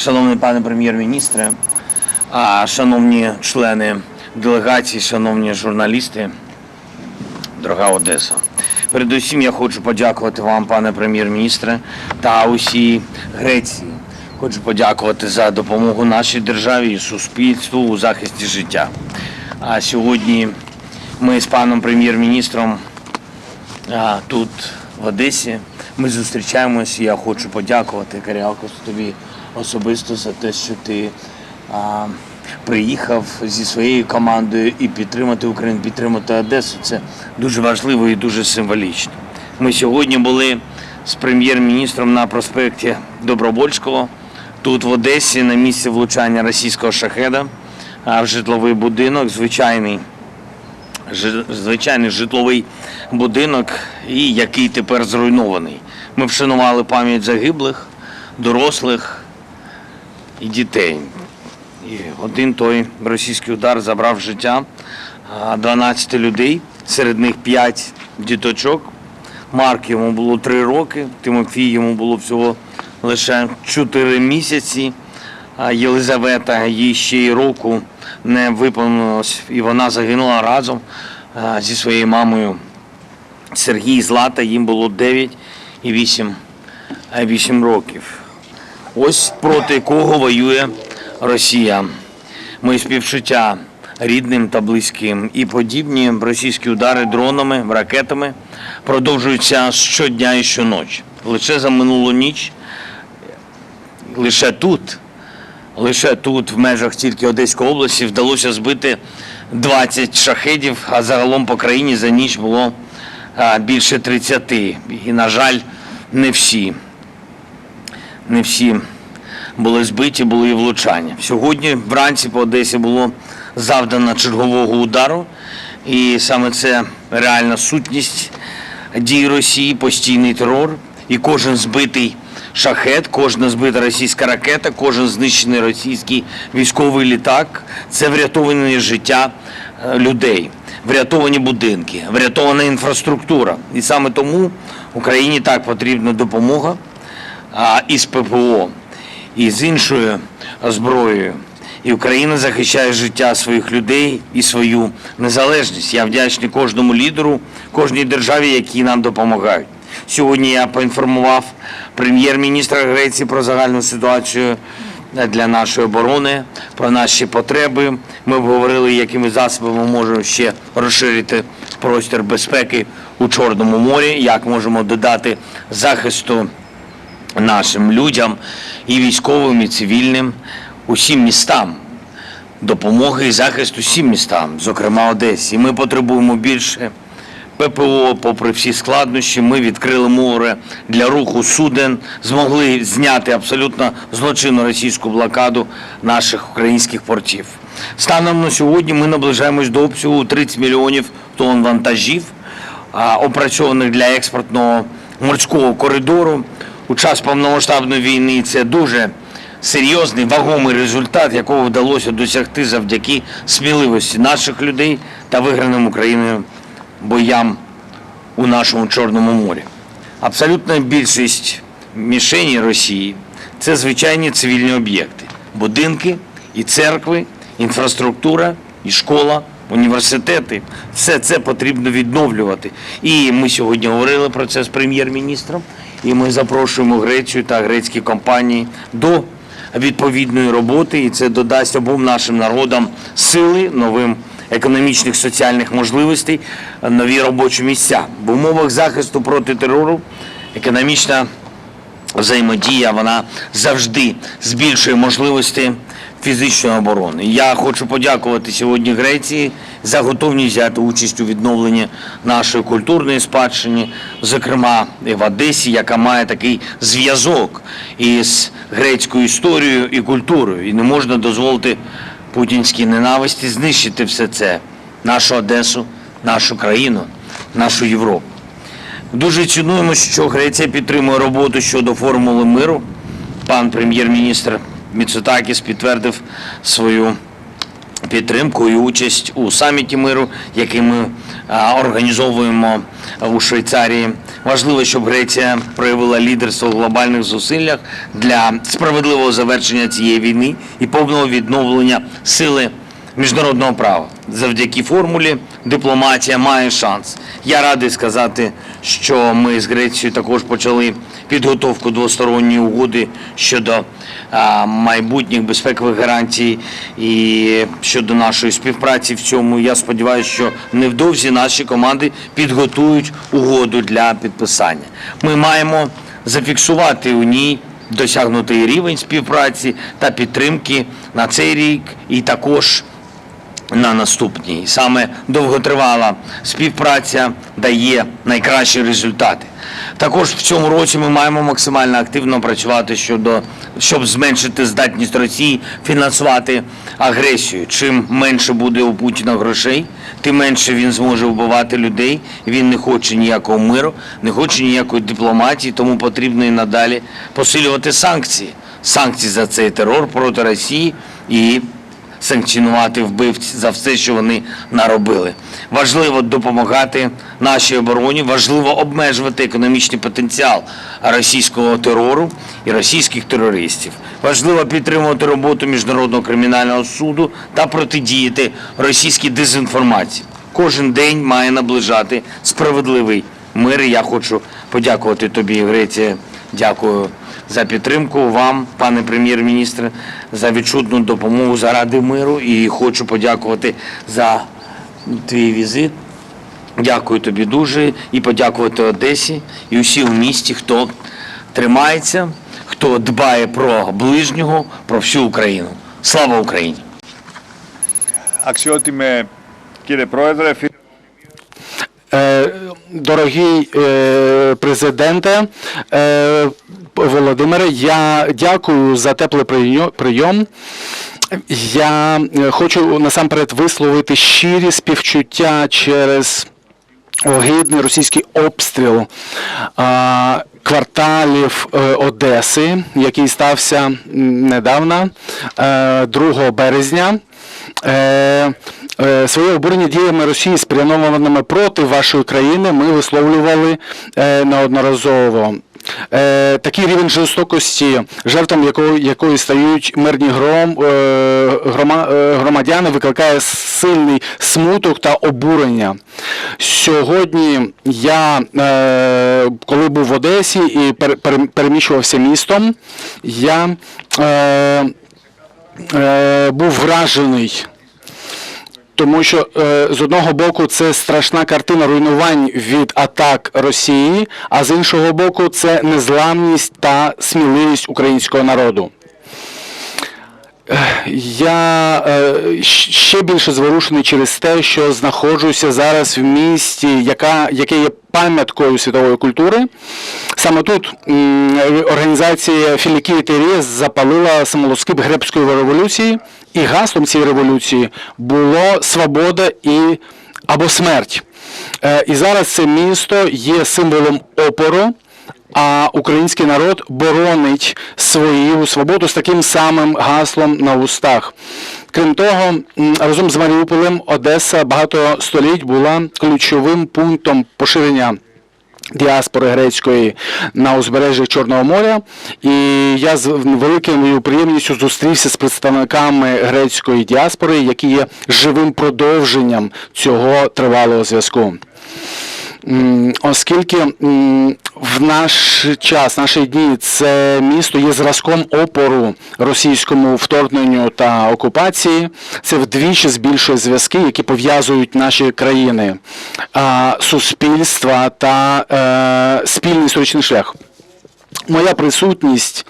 Шановний пане прем'єр-міністре, шановні члени делегації, шановні журналісти, дорога Одеса. Передусім я хочу подякувати вам, пане прем'єр-міністре, та усій Греції. Хочу подякувати за допомогу нашій державі і суспільству у захисті життя. А сьогодні ми з паном прем'єр-міністром тут, в Одесі. Ми зустрічаємось. і Я хочу подякувати Каріалкос тобі особисто за те, що ти а, приїхав зі своєю командою і підтримати Україну, підтримати Одесу. Це дуже важливо і дуже символічно. Ми сьогодні були з прем'єр-міністром на проспекті Добровольського, тут в Одесі, на місці влучання російського шахеда в житловий будинок, звичайний звичайний житловий будинок, і який тепер зруйнований. Ми вшанували пам'ять загиблих, дорослих і дітей. І один той російський удар забрав життя 12 людей, серед них 5 діточок. Марк йому було 3 роки, Тимофій йому було всього лише 4 місяці. Єлизавета їй ще й року не виповнилось, і вона загинула разом зі своєю мамою Сергій Злата. Їм було 9 і 8, а, 8 років. Ось проти кого воює Росія. Мої співчуття рідним та близьким. І подібні російські удари дронами, ракетами продовжуються щодня і щоночі. Лише за минулу ніч, лише тут, лише тут, в межах тільки Одеської області, вдалося збити 20 шахедів, а загалом по країні за ніч було більше 30. І, на жаль, не всі не всі були збиті, були і влучання. Сьогодні вранці по Одесі було завдано чергового удару, і саме це реальна сутність дій Росії, постійний терор. І кожен збитий шахет, кожна збита російська ракета, кожен знищений російський військовий літак це врятовані життя е, людей, врятовані будинки, врятована інфраструктура. І саме тому Україні так потрібна допомога із ППО, і з іншою зброєю. І Україна захищає життя своїх людей і свою незалежність. Я вдячний кожному лідеру, кожній державі, які нам допомагають. Сьогодні я поінформував прем'єр-міністра Греції про загальну ситуацію для нашої оборони, про наші потреби. Ми обговорили, якими засобами можемо ще розширити простір безпеки у Чорному морі, як можемо додати захисту нашим людям і військовим, і цивільним, усім містам. Допомоги і захист усім містам, зокрема Одесі. Ми потребуємо більше ППО, попри всі складнощі. Ми відкрили море для руху суден, змогли зняти абсолютно злочинну російську блокаду наших українських портів. Станом на сьогодні ми наближаємось до обсягу 30 мільйонів тонн вантажів, опрацьованих для експортного морського коридору. У час повномасштабної війни це дуже серйозний вагомий результат, якого вдалося досягти завдяки сміливості наших людей та виграним Україною боям у нашому Чорному морі. Абсолютна більшість мішені Росії це звичайні цивільні об'єкти, будинки і церкви, інфраструктура і школа, університети. Все це потрібно відновлювати. І ми сьогодні говорили про це з прем'єр-міністром. І ми запрошуємо Грецію та грецькі компанії до відповідної роботи, і це додасть обом нашим народам сили, новим економічних соціальних можливостей, нові робочі місця. В умовах захисту проти терору економічна взаємодія вона завжди збільшує можливості фізичної оборони. Я хочу подякувати сьогодні Греції за готовність взяти участь у відновленні нашої культурної спадщини, зокрема в Одесі, яка має такий зв'язок із грецькою історією і культурою. І не можна дозволити путінській ненависті знищити все це, нашу Одесу, нашу країну, нашу Європу. Дуже цінуємо, що Греція підтримує роботу щодо формули миру. Пан прем'єр-міністр Міцутакіс підтвердив свою підтримку і участь у саміті миру, який ми організовуємо у Швейцарії Важливо, щоб Греція проявила лідерство в глобальних зусиллях для справедливого завершення цієї війни і повного відновлення сили міжнародного права. Завдяки формулі дипломатія має шанс. Я радий сказати, що ми з Грецією також почали підготовку двосторонньої угоди щодо майбутніх безпекових гарантій і щодо нашої співпраці в цьому. Я сподіваюся, що невдовзі наші команди підготують угоду для підписання. Ми маємо зафіксувати у ній досягнутий рівень співпраці та підтримки на цей рік і також на наступній. Саме довготривала співпраця дає найкращі результати. Також в цьому році ми маємо максимально активно працювати щодо щоб зменшити здатність Росії фінансувати агресію. Чим менше буде у Путіна грошей, тим менше він зможе вбивати людей. Він не хоче ніякого миру, не хоче ніякої дипломатії, тому потрібно і надалі посилювати санкції. Санкції за цей терор проти Росії і санкціонувати вбивць за все, що вони наробили. Важливо допомагати нашій обороні, важливо обмежувати економічний потенціал російського терору і російських терористів. Важливо підтримувати роботу міжнародного кримінального суду та протидіяти російській дезінформації. Кожен день має наближати справедливий мир. Я хочу подякувати тобі, Греція. Дякую за підтримку вам, пане прем'єр-міністр, за відчутну допомогу заради миру. І хочу подякувати за твій візит. Дякую тобі дуже і подякувати Одесі і усім в місті, хто тримається, хто дбає про ближнього, про всю Україну. Слава Україні! Αξιότιμε κύριε Πρόεδρε, φίλοι Е, Дорогий е, президенте е, Володимире, я дякую за теплий прийо- прийом. Я е, хочу насамперед висловити щирі співчуття через огидний російський обстріл кварталів е, Одеси, який стався недавно, е, 2 березня. Е, е, Своє обурення діями Росії, спрямованими проти вашої країни, ми висловлювали е, неодноразово. Е, такий рівень жорстокості, жертвам якої, якої стають мирні гром, е, грома, е, громадяни, викликає сильний смуток та обурення. Сьогодні я, е, коли був в Одесі і пер, пер- переміщувався містом, я е, е, був вражений тому що е, з одного боку це страшна картина руйнувань від атак Росії, а з іншого боку, це незламність та сміливість українського народу. Я е, ще більше зворушений через те, що знаходжуся зараз в місті, яка, яке є пам'яткою світової культури. Саме тут організація Філікії Терієс запалила самолоскип гребської революції, і гаслом цієї революції було свобода і або смерть. Е, І зараз це місто є символом опору а український народ боронить свою свободу з таким самим гаслом на устах. Крім того, разом з Маріуполем Одеса багато століть була ключовим пунктом поширення. Діаспори грецької на узбережжі Чорного моря, і я з великою приємністю зустрівся з представниками грецької діаспори, які є живим продовженням цього тривалого зв'язку. Оскільки в наш час, наші дні, це місто є зразком опору російському вторгненню та окупації, це вдвічі збільшує зв'язки, які пов'язують наші країни, суспільства та е, спільний історичний шлях. Моя присутність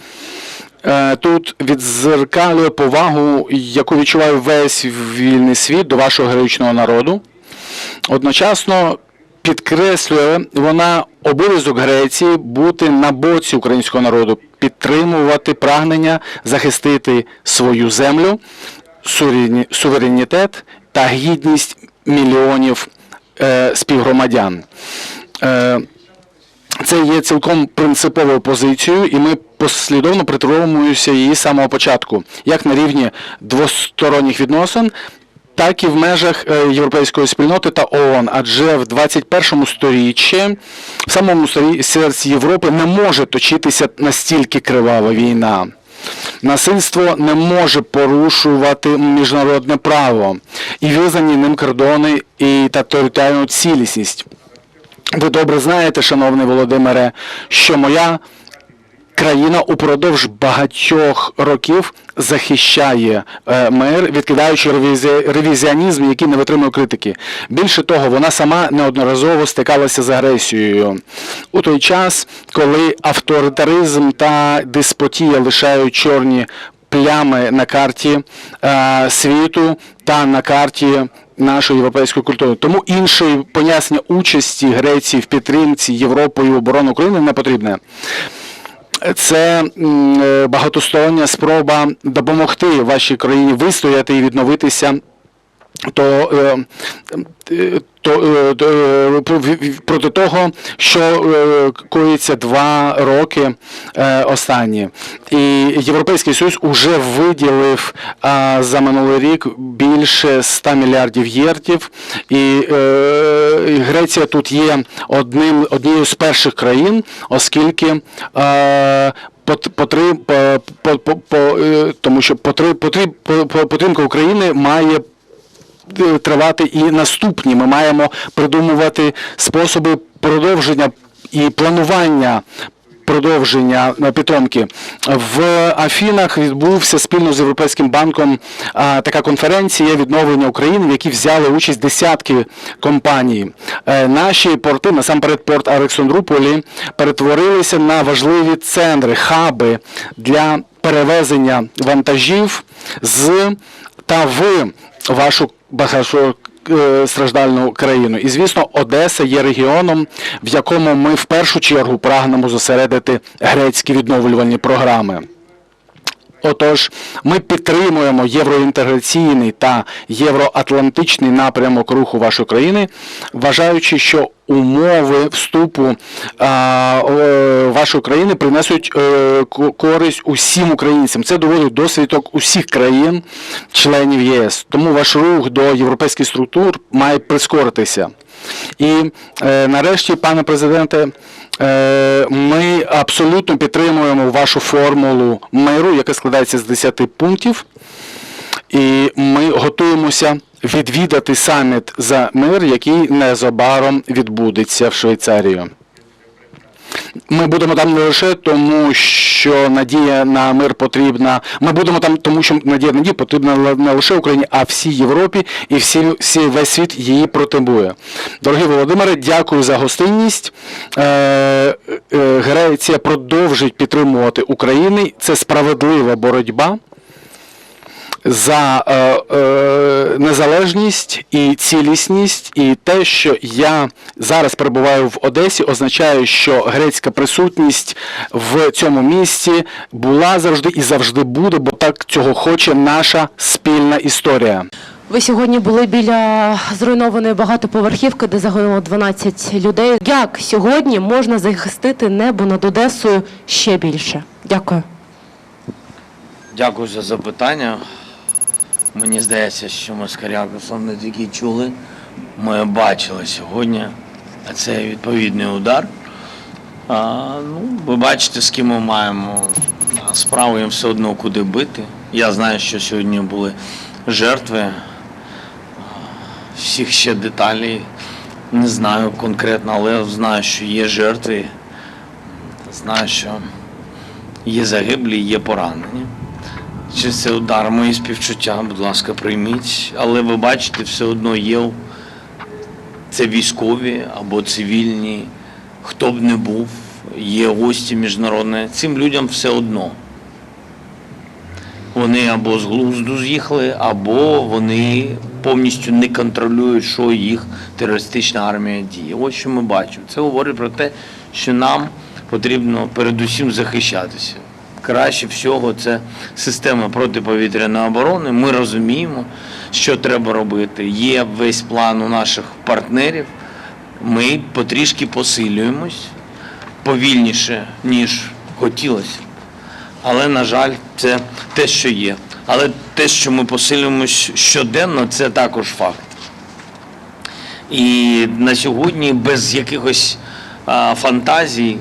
е, тут відзеркалює повагу, яку відчуває весь вільний світ до вашого героїчного народу. Одночасно підкреслює вона обов'язок Греції бути на боці українського народу, підтримувати прагнення захистити свою землю, суверенітет та гідність мільйонів е, співгромадян. Е, це є цілком принциповою позицією, і ми послідовно притримуємося її з самого початку, як на рівні двосторонніх відносин, так і в межах е, європейської спільноти та ООН. Адже в 21 сторіччі в самому серці Європи не може точитися настільки кривава війна. Насильство не може порушувати міжнародне право і визнані ним кордони і та територіальну цілісність. Ви добре знаєте, шановний Володимире, що моя країна упродовж багатьох років захищає е, мир, відкидаючи ревізіонізм, який не витримує критики. Більше того, вона сама неодноразово стикалася з агресією у той час, коли авторитаризм та деспотія лишають чорні плями на карті е, світу та на карті нашої європейської культури. Тому іншої пояснення участі Греції в підтримці Європою оборони України не потрібне. Це е, багатостороння спроба допомогти вашій країні вистояти і відновитися. То, е, е, то, е, е, проти того, що е, коїться два роки е, останні. І Європейський Союз уже виділив за минулий рік більше 100 мільярдів єртів. І, е, Греція тут є одним, однією з перших країн, оскільки е, потри- по, по, по, по, е, тому що потри- потріб, по- по- підтримка України має е, тривати і наступні. Ми маємо придумувати способи продовження і планування. Продовження е, підтримки в Афінах відбувся спільно з Європейським банком така конференція відновлення України, в якій взяли участь десятки компаній. Е, Наші порти, насамперед порт Олександрополі, перетворилися на важливі центри, хаби для перевезення вантажів з та в вашу багатостраждальну країну. І звісно, Одеса є регіоном, в якому ми в першу чергу прагнемо зосередити грецькі відновлювальні програми. Отож, ми підтримуємо євроінтеграційний та євроатлантичний напрямок руху вашої країни, вважаючи, що умови вступу вашої країни принесуть е, користь усім українцям. Це доводить досвідок усіх країн, членів ЄС. Тому ваш рух до європейських структур має прискоритися. І е, нарешті, пане президенте, е, ми абсолютно підтримуємо вашу формулу миру, яка складається з 10 пунктів. І ми готуємося відвідати саміт за мир, який незабаром відбудеться в Швейцарії. Ми будемо там не лише тому, що надія на мир потрібна. Ми будемо там, тому що надія на дію потрібна не лише Україні, а всій Європі і всі, всі весь світ її потребує. Дорогі Володимире, дякую за гостинність. Е, е, Греція продовжить підтримувати Україну. Це справедлива боротьба за е, е, незалежність і цілісність, і те, що я зараз перебуваю в Одесі, означає, що грецька присутність в цьому місті була завжди і завжди буде, бо так цього хоче наша спільна історія. Ви сьогодні були біля зруйнованої багатоповерхівки, де загинуло 12 людей. Як сьогодні можна захистити небо над Одесою ще більше? Дякую. Дякую за запитання. Мені здається, що ми з Карякосом не тільки чули, ми бачили сьогодні. А це відповідний удар. А, ну, ви бачите, з ким ми маємо справу, їм все одно куди бити. Я знаю, що сьогодні були жертви. Всіх ще деталей не знаю конкретно, але знаю, що є жертви. Знаю, що є загиблі, є поранені. Чи це удар, мої співчуття, будь ласка, прийміть. Але ви бачите, все одно є це військові або цивільні, хто б не був, є гості міжнародні. Цим людям все одно. Вони або з глузду з'їхали, або вони повністю не контролюють, що їх терористична армія діє. Ось що ми бачимо. Це говорить про те, що нам потрібно передусім захищатися. Краще всього це система протиповітряної оборони. Ми розуміємо, що треба робити. Є весь план у наших партнерів. Ми потрішки посилюємось повільніше, ніж хотілося. Але, на жаль, це те, що є. Але те, що ми посилюємось щоденно, це також факт. І на сьогодні без якихось а, фантазій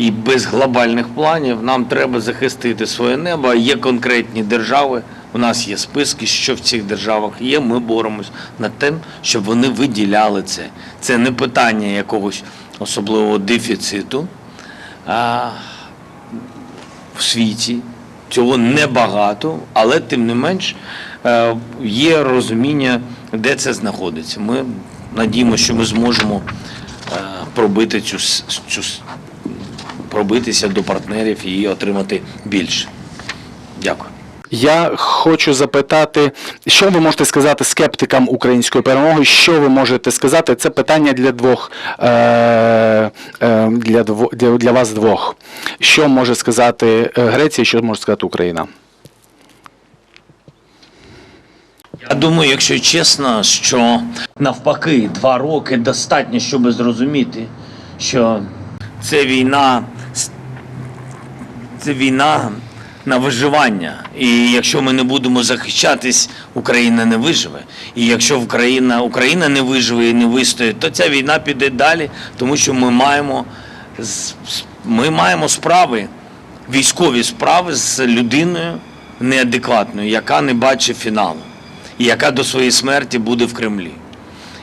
і без глобальних планів нам треба захистити своє небо. Є конкретні держави, у нас є списки, що в цих державах є. Ми боремось над тим, щоб вони виділяли це. Це не питання якогось особливого дефіциту а, в світі. Цього небагато, але тим не менш е, є розуміння, де це знаходиться. Ми надіємося, що ми зможемо е, пробити цю, цю пробитися до партнерів і отримати більше. Дякую. Я хочу запитати, що ви можете сказати скептикам української перемоги? Що ви можете сказати? Це питання для двох е, е, для, дво, для, для вас двох. Що може сказати е, Греція, що може сказати Україна? Я думаю, якщо чесно, що навпаки, два роки достатньо, щоб зрозуміти, що це війна, це війна на виживання. І якщо ми не будемо захищатись, Україна не виживе. І якщо Україна, Україна не виживе і не вистоїть, то ця війна піде далі, тому що ми маємо, ми маємо справи, військові справи з людиною неадекватною, яка не бачить фіналу і яка до своєї смерті буде в Кремлі.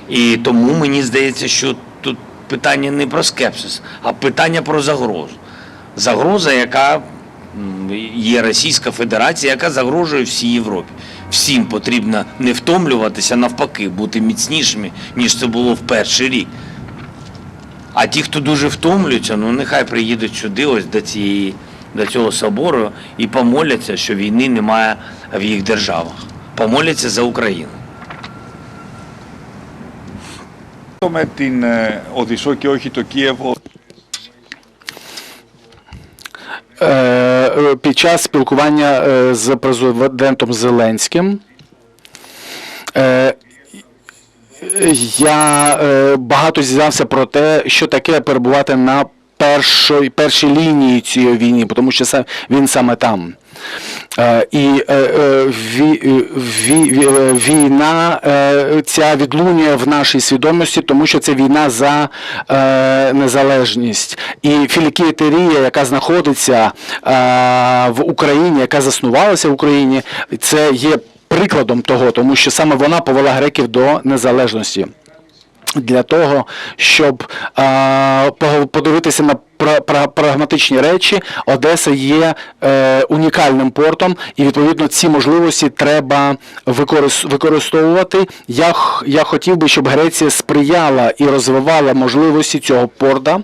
І тому мені здається, що тут питання не про скепсис, а питання про загрозу Загроза, яка м, є Російська Федерація, яка загрожує всій Європі. Всім потрібно не втомлюватися, а навпаки, бути міцнішими, ніж це було в перший рік. А ті, хто дуже втомлюються, ну нехай приїдуть сюди, ось до цієї до цього собору і помоляться, що війни немає в їх державах. Помоляться за Україну. με την ε, Οδυσσό και όχι το Κίεβο. Під час спілкування е, з президентом Зеленським е, я е, багато зізнався про те, що таке перебувати на першій, першій лінії цієї війни, тому що він саме там. Е, І е, е, ві- ві- ві- війна ця відлунює в нашій свідомості, тому що це війна за незалежність. І Філікієтерія, яка знаходиться в Україні, яка заснувалася в Україні, це є прикладом того, тому що саме вона повела греків до незалежності для того, щоб е, подивитися на прагматичні речі, Одеса є е, унікальним портом, і відповідно ці можливості треба викорис- використовувати. Я, я хотів би, щоб Греція сприяла і розвивала можливості цього порта,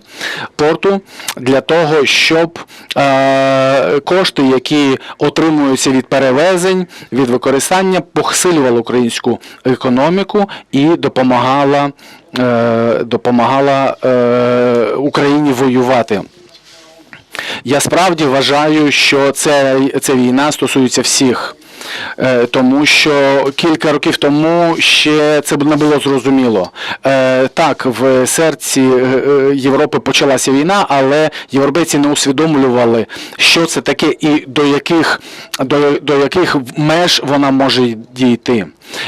порту для того, щоб е, кошти, які отримуються від перевезень, від використання, посилювали українську економіку і допомагала, допомагала е, Україні воювати. Я справді вважаю, що це, ця війна стосується всіх. Е, Тому що кілька років тому ще це не було зрозуміло. Е, Так, в серці е, Європи почалася війна, але європейці не усвідомлювали, що це таке і до яких, до, до яких меж вона може дійти.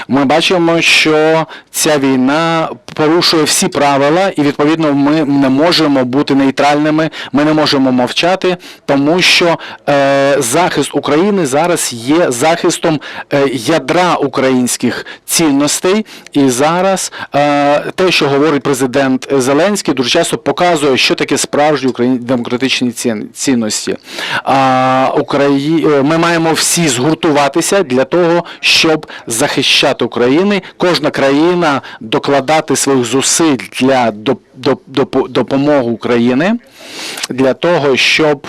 Ми бачимо, що ця війна порушує всі правила, і відповідно ми не можемо бути нейтральними, ми не можемо мовчати, тому що е, захист України зараз є захистом е, ядра українських цінностей. І зараз е, те, що говорить президент Зеленський, дуже часто показує, що таке справжні демократичні цінності. Е, Ми маємо всі згуртуватися для того, щоб захищати Україну. Кожна країна докладати своїх зусиль для доп... доп... доп... допомоги України для того, щоб.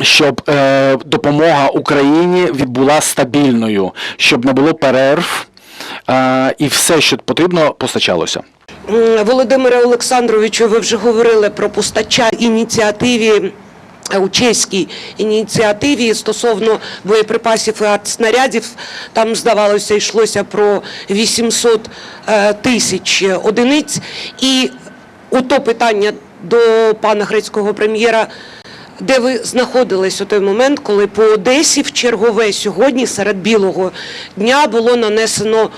Щоб е, допомога Україні від- була стабільною, щоб не було перерв е, і все, що потрібно, постачалося. Володимире Олександровичу, ви вже говорили про постачання ініціативі. е, У чеській ініціативі стосовно боєприпасів і артснарядів, там здавалося, йшлося про 800 е, тисяч одиниць. І ото питання до пана грецького прем'єра де ви знаходились у той момент, коли по Одесі в чергове сьогодні серед білого дня було нанесено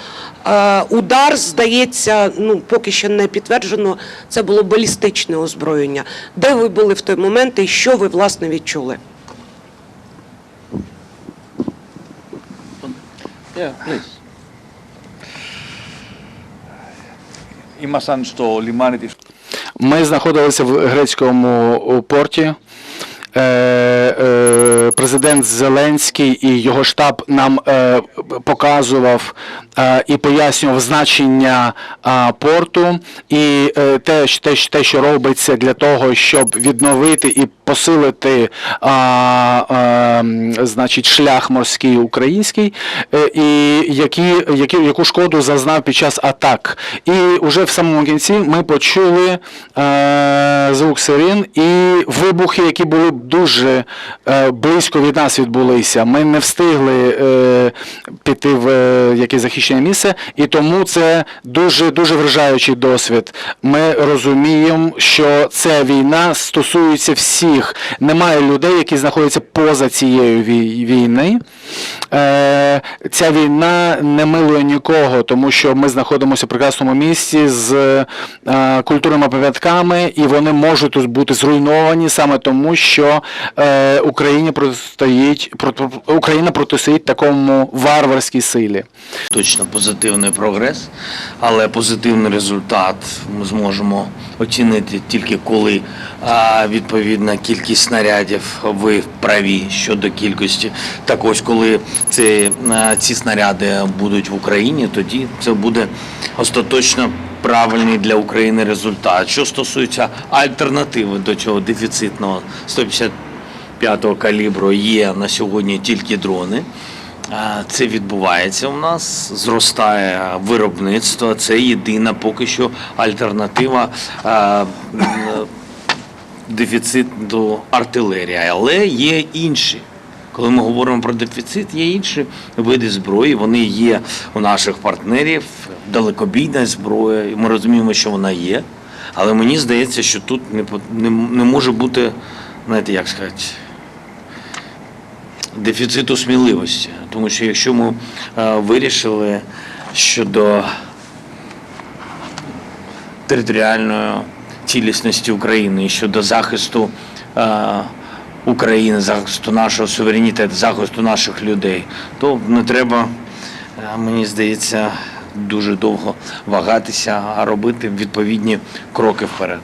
е, удар, здається, ну поки що не підтверджено, це було балістичне озброєння. Де ви були в той момент і що ви власне відчули? Ήμασταν στο λιμάνι της Ми знаходилися в грецькому порті. Е, е, Президент Зеленський і його штаб нам е, показував і пояснював значення порту і те, те, те, що робиться для того, щоб відновити і посилити значить, шлях морський український, і які, які, яку шкоду зазнав під час атак. І вже в самому кінці ми почули звук сирен і вибухи, які були дуже е, близько від нас відбулися. Ми не встигли е, піти в е, якесь захищене місце, і тому це дуже дуже вражаючий досвід. Ми розуміємо, що ця війна стосується всіх. Немає людей, які знаходяться поза цією вій- війни. Е, ця війна не милує нікого, тому що ми знаходимося в прекрасному місці з культурними пам'ятками, і вони можуть бути зруйновані саме тому, що е, Україні протистоїть проти- Україна протистоїть такому варварській силі. Точно позитивний прогрес, але позитивний результат ми зможемо оцінити тільки коли відповідна кількість снарядів ви праві щодо кількості. Так ось коли ці, ці снаряди будуть в Україні, тоді це буде остаточно правильний для України результат. Що стосується альтернативи до цього дефіцитного 155-го калібру, є на сьогодні тільки дрони. Це відбувається у нас, зростає виробництво. Це єдина поки що альтернатива дефіциту артилерії. Але є інші. Коли ми говоримо про дефіцит, є інші види зброї. Вони є у наших партнерів, далекобійна зброя, і ми розуміємо, що вона є. Але мені здається, що тут не, не, не може бути, знаєте, як сказати, дефіциту сміливості. Тому що якщо ми е, вирішили щодо територіальної цілісності України щодо захисту е, України, захисту нашого суверенітету, захисту наших людей, то не треба, е, мені здається, дуже довго вагатися, а робити відповідні кроки вперед.